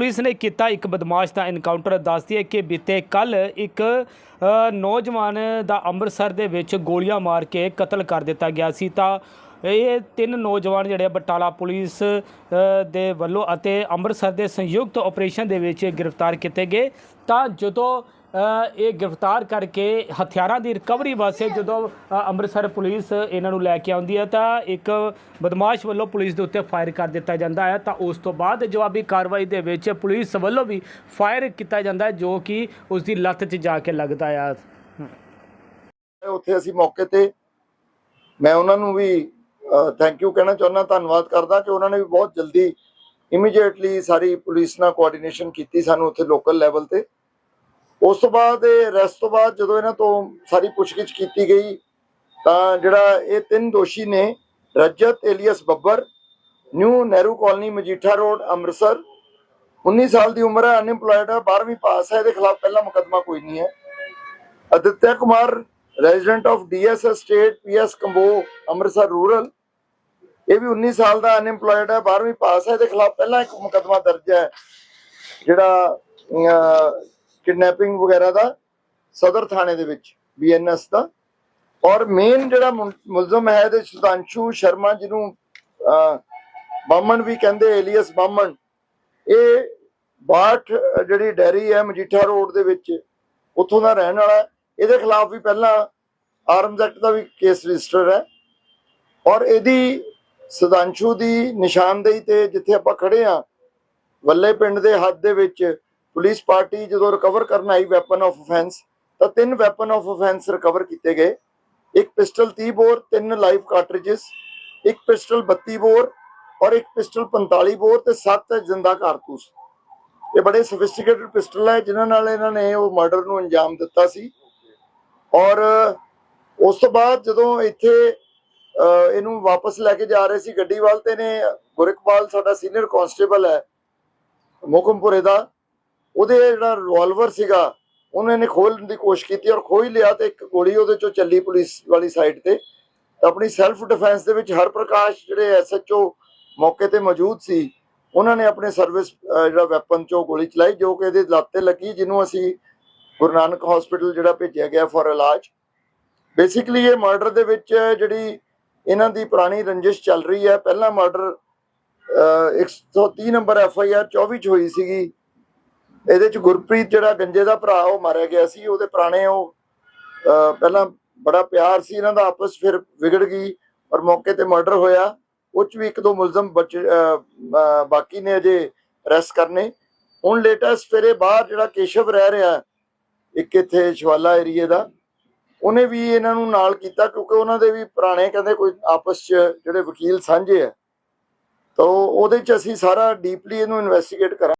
Police ਨੇ ਕੀਤਾ ਇੱਕ ਬਦਮਾਸ਼ ਦਾ ਐਨਕਾਊਂਟਰ ਦੱਸਦੀ ਹੈ ਕਿ ਬੀਤੇ ਕੱਲ ਇੱਕ ਨੌਜਵਾਨ ਦਾ ਅੰਮ੍ਰਿਤਸਰ ਦੇ ਵਿੱਚ ਗੋਲੀਆਂ ਮਾਰ ਕੇ ਕਤਲ ਕਰ ਦਿੱਤਾ ਗਿਆ ਸੀ। ਤਾਂ ਇਹ ਤਿੰਨ ਨੌਜਵਾਨ ਜਿਹੜੇ ਆ, ਬਟਾਲਾ ਪੁਲਿਸ ਦੇ ਵੱਲੋਂ ਅਤੇ ਅੰਮ੍ਰਿਤਸਰ ਦੇ ਸੰਯੁਕਤ ਆਪਰੇਸ਼ਨ ਦੇ ਵਿੱਚ ਗ੍ਰਿਫਤਾਰ ਕੀਤੇ ਗਏ। ਤਾਂ ਜਦੋਂ ਇਹ ਗ੍ਰਿਫਤਾਰ ਕਰਕੇ ਹਥਿਆਰਾਂ ਦੀ ਰਿਕਵਰੀ ਵਾਸਤੇ ਜਦੋਂ ਅੰਮ੍ਰਿਤਸਰ ਪੁਲਿਸ ਇਹਨਾਂ ਨੂੰ ਲੈ ਕੇ ਆਉਂਦੀ ਹੈ, ਤਾਂ ਇੱਕ ਬਦਮਾਸ਼ ਵੱਲੋਂ ਪੁਲਿਸ ਦੇ ਉੱਤੇ ਫਾਇਰ ਕਰ ਦਿੱਤਾ ਜਾਂਦਾ ਹੈ। ਤਾਂ ਉਸ ਤੋਂ ਬਾਅਦ ਜਵਾਬੀ ਕਾਰਵਾਈ ਦੇ ਵਿੱਚ ਪੁਲਿਸ ਵੱਲੋਂ ਵੀ ਫਾਇਰ ਕੀਤਾ ਜਾਂਦਾ ਹੈ, ਜੋ ਕਿ ਉਸ ਦੀ ਲੱਤ 'ਚ ਜਾ ਕੇ ਲੱਗਦਾ ਆ। ਉੱਥੇ ਅਸੀਂ ਮੌਕੇ ਤੇ ਮੈਂ ਉਹਨਾਂ ਨੂੰ ਵੀ ਥੈਂਕ ਯੂ ਕਹਿਣਾ ਚਾਹੁੰਦਾ, ਧੰਨਵਾਦ ਕਰਦਾ ਕਿ ਉਹਨਾਂ ਨੇ ਵੀ ਬਹੁਤ ਜਲਦੀ ਇਮੀਡੀਏਟਲੀ ਸਾਰੀ ਪੁਲਿਸ ਨਾਲ ਕੋਆਰਡੀਨੇਸ਼ਨ ਕੀਤੀ ਸਾਨੂੰ ਉੱਥੇ ਲੋਕਲ ਲੈਵਲ ਤੇ। ਉਸ ਤੋਂ ਬਾਅਦ ਇਹ ਅਰੈਸਟ ਤੋਂ ਬਾਅਦ ਜਦੋਂ ਇਹਨਾਂ ਤੋਂ ਸਾਰੀ ਪੁੱਛਗਿੱਛ ਕੀਤੀ ਗਈ, ਤਾਂ ਜਿਹੜਾ ਇਹ ਤਿੰਨ ਦੋਸ਼ੀ ਨੇ, Rajat alias Babbar, new Nehru colony, Majitha road, Amritsar 19 ਸਾਲ ਦੀ ਉਮਰ ਹੈ ਅਨਇੰਪਲੋਇਡ ਹੈ 12ਵੀਂ ਪਾਸ ਹੈ, ਇਹਦੇ ਖਿਲਾਫ ਪਹਿਲਾ ਮੁਕੱਦਮਾ ਕੋਈ ਨਹੀਂ ਹੈ। Aditya Kumar resident of DS state PS Kambo, Amritsar rural ਇਹ ਵੀ 19 ਸਾਲ ਦਾ ਅਨਪਲੋਇਡ ਹੈ 12ਵੀਂ ਪਾਸ ਹੈ, ਇਹਦੇ ਖਿਲਾਫ ਪਹਿਲਾਂ ਇੱਕ ਮੁਕੱਦਮਾ ਦਰਜ ਹੈ, ਜਿਹੜਾ ਕਿਡਨੈਪਿੰਗ ਵਗੈਰਾ ਦਾ ਸਦਰ ਥਾਣੇ ਦੇ ਵਿੱਚ ਬੀਐਨਐਸ ਦਾ। ਔਰ ਮੇਨ ਜਿਹੜਾ ਮੁਲਜ਼ਮ ਹੈ ਇਹਦੇ 'ਚ ਸ਼ਰਮਾ ਜਿਹਨੂੰ ਬਾਮਣ ਵੀ ਕਹਿੰਦੇ ਏਲੀਅਸ ਬਾਮਣ ਇਹ ਬਾਠ ਜਿਹੜੀ ਡੈਰੀ ਹੈ ਮਜੀਠਾ ਰੋਡ ਦੇ ਵਿੱਚ, ਉੱਥੋਂ ਦਾ ਰਹਿਣ ਵਾਲਾ ਹੈ। ਇਹਦੇ ਖਿਲਾਫ ਵੀ ਪਹਿਲਾਂ ਆਰਮਜ਼ ਐਕਟ ਦਾ ਵੀ ਕੇਸ ਰਜਿਸਟਰ ਹੈ। ਔਰ ਇਹਦੀ ਸੁਧਾਂਸ਼ੂ ਦੀ ਨਿਸ਼ਾਨਦੇਹੀ ਤੇ ਜਿੱਥੇ ਆਪਾਂ ਖੜੇ ਆ ਵੱਲੇ ਪਿੰਡ ਦੇ ਹੱਦ ਦੇ ਵਿੱਚ ਪੁਲਿਸ ਪਾਰਟੀ ਜਦੋਂ ਰਿਕਵਰ ਕਰਨ ਆਈ ਵੈਪਨ ਆਫ ਅਫੈਂਸ ਤਾਂ ਤਿੰਨ ਵੈਪਨ ਆਫ ਅਫੈਂਸ ਰਿਕਵਰ ਕੀਤੇ ਗਏ। ਇੱਕ ਪਿਸਟਲ 30 ਬੋਰ, ਤਿੰਨ ਲਾਈਵ ਕਾਰਟ੍ਰਿਜਸ ਇੱਕ ਪਿਸਟਲ 32 ਬੋਰ ਔਰ ਇੱਕ ਪਿਸਟਲ 45 ਬੋਰ ਤੇ 7 ਜ਼ਿੰਦਾ ਕਾਰਤੂਸ। ਇਹ ਬੜੇ ਸੋਫਿਸਟੀਕੇਟਡ ਪਿਸਟਲ ਹੈ, ਜਿਨ੍ਹਾਂ ਨਾਲ ਇਹਨਾਂ ਨੇ ਉਹ ਮਰਡਰ ਨੂੰ ਅੰਜਾਮ ਦਿੱਤਾ ਸੀ। ਔਰ ਉਸ ਤੋਂ ਬਾਅਦ ਜਦੋਂ ਇੱਥੇ ਇਹਨੂੰ ਵਾਪਸ ਲੈ ਕੇ ਜਾ ਰਹੇ ਸੀ ਗੱਡੀ ਵੱਲ ਤੇ ਨੇ, ਗੁਰਕਪਾਲ ਸਾਡਾ ਸੀਨੀਅਰ ਕਾਂਸਟੇਬਲ ਹੈ, ਮੋਕਮਪੁਰੇ ਦਾ ਉਹਦੇ ਜਿਹੜਾ ਰਿਵਾਲਵਰ ਸੀਗਾ, ਉਹਨਾਂ ਨੇ ਖੋਲਣ ਦੀ ਕੋਸ਼ਿਸ਼ ਕੀਤੀ ਔਰ ਖੋਹ ਲਿਆ ਤੇ ਇੱਕ ਗੋਲੀ ਉਹਦੇ ਚੋਂ ਚੱਲੀ ਪੁਲਿਸ ਵਾਲੀ ਸਾਈਡ ਤੇ। ਆਪਣੀ ਸੈਲਫ ਡਿਫੈਂਸ ਦੇ ਵਿੱਚ ਹਰਪ੍ਰਕਾਸ਼ ਜਿਹੜੇ ਐਸਐਚਓ ਮੌਕੇ ਤੇ ਮੌਜੂਦ ਸੀ, ਉਹਨਾਂ ਨੇ ਆਪਣੇ ਸਰਵਿਸ ਜਿਹੜਾ ਵੈਪਨ ਚੋਂ ਗੋਲੀ ਚਲਾਈ, ਜੋ ਕਿ ਇਹਦੇ ਲੱਤ ਤੇ ਲੱਗੀ, ਜਿਹਨੂੰ ਅਸੀਂ ਗੁਰੂ ਨਾਨਕ ਹਸਪੀਟਲ ਜਿਹੜਾ ਭੇਜਿਆ ਗਿਆ ਫॉर ਇਲਾਜ। ਬੇਸਿਕਲੀ ਇਹ ਮਰਡਰ ਦੇ ਵਿੱਚ ਜਿਹੜੀ ਇਹਨਾਂ ਦੀ ਪੁਰਾਣੀ ਰੰਜਿਸ਼ ਚੱਲ ਰਹੀ ਹੈ, ਪਹਿਲਾ murder 130 number F I R 24 ਚ ਹੋਈ ਸੀਗੀ। ਇਹਦੇ ਚ ਗੁਰਪ੍ਰੀਤ ਜਿਹੜਾ ਗੰਜੇ ਦਾ ਭਰਾ, ਉਹ ਮਾਰਿਆ ਗਿਆ ਸੀ, ਉਹਦੇ ਪੁਰਾਣੇ ਉਹ ਪਹਿਲਾਂ ਬੜਾ ਪਿਆਰ ਸੀ ਇਹਨਾਂ ਦਾ, ਆਪਸ ਫਿਰ ਵਿਗੜ ਗਈ ਔਰ ਮੌਕੇ ਤੇ ਮਰਡਰ ਹੋਇਆ। ਉਹ ਚ ਵੀ ਇੱਕ ਦੋ ਮੁਲਜ਼ਮ ਬਾਕੀ ਨੇ ਅਜੇ ਅਰੈਸਟ ਕਰਨੇ। ਹੁਣ ਲੇਟੈਸਟ ਫਿਰ ਬਾਹਰ ਜਿਹੜਾ ਕੇਸ਼ਵ ਰਹਿ ਰਿਹਾ, ਇੱਕ ਇੱਥੇ ਸ਼ਵਾਲਾ ਏਰੀਏ ਦਾ, ਉਹਨੇ ਵੀ ਇਹਨਾਂ ਨੂੰ ਨਾਲ ਕੀਤਾ ਕਿਉਂਕਿ ਉਹਨਾਂ ਦੇ ਵੀ ਪੁਰਾਣੇ ਕਹਿੰਦੇ ਕੋਈ ਆਪਸ ਚ ਜਿਹੜੇ ਵਕੀਲ ਸਾਂਝੇ ਆ। ਤਾਂ ਉਹਦੇ ਚ ਅਸੀਂ ਸਾਰਾ ਡੀਪਲੀ ਇਹਨੂੰ ਇਨਵੈਸਟੀਗੇਟ ਕਰਾਂ